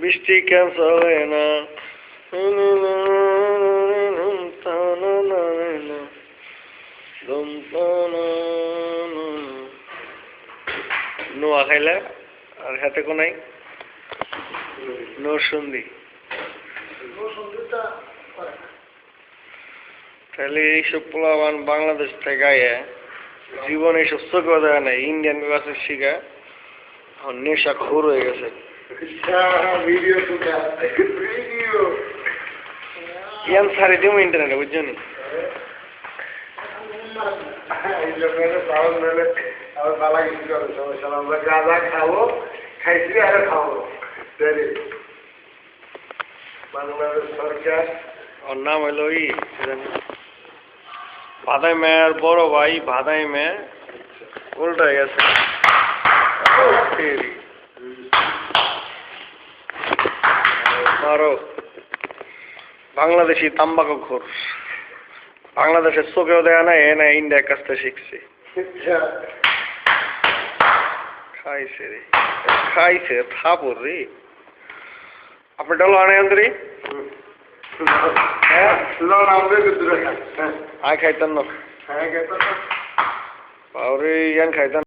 বৃষ্টি ক্যান্সেল হয় না। নোয়া খাইলে আর হাতে কোনাই নরসুন্দি তাহলে এইসব পোলাবান বাংলাদেশ থেকে জীবনে এইসব চোখে নাই, ইন্ডিয়ান কাছে শিখা নেশা খোর হয়ে গেছে। ইন্টারনেটে বুঝছ নি? খাব খাইছি আর খাব। বাংলাদেশ সরকার। ওর নাম হইল ই ভাদাই মেয়ের বড় ভাই ভাদাই মেয়ে উল্টা গেছে। তেরি। মারো। বাংলাদেশি তাম্বাকু খোর বাংলাদেশের চোখেও দেয়া নাই এ না ইন্ডিয়ার কাছ থেকে শিখছি। খাইছে রে খাইছে থাপুর রে। আপনি ডলো আনে আন্দরি হ্যাঁ আমাদের দূরে হ্যাঁ আয় খাইতেন না। হ্যাঁ ইয়ান খাইতেন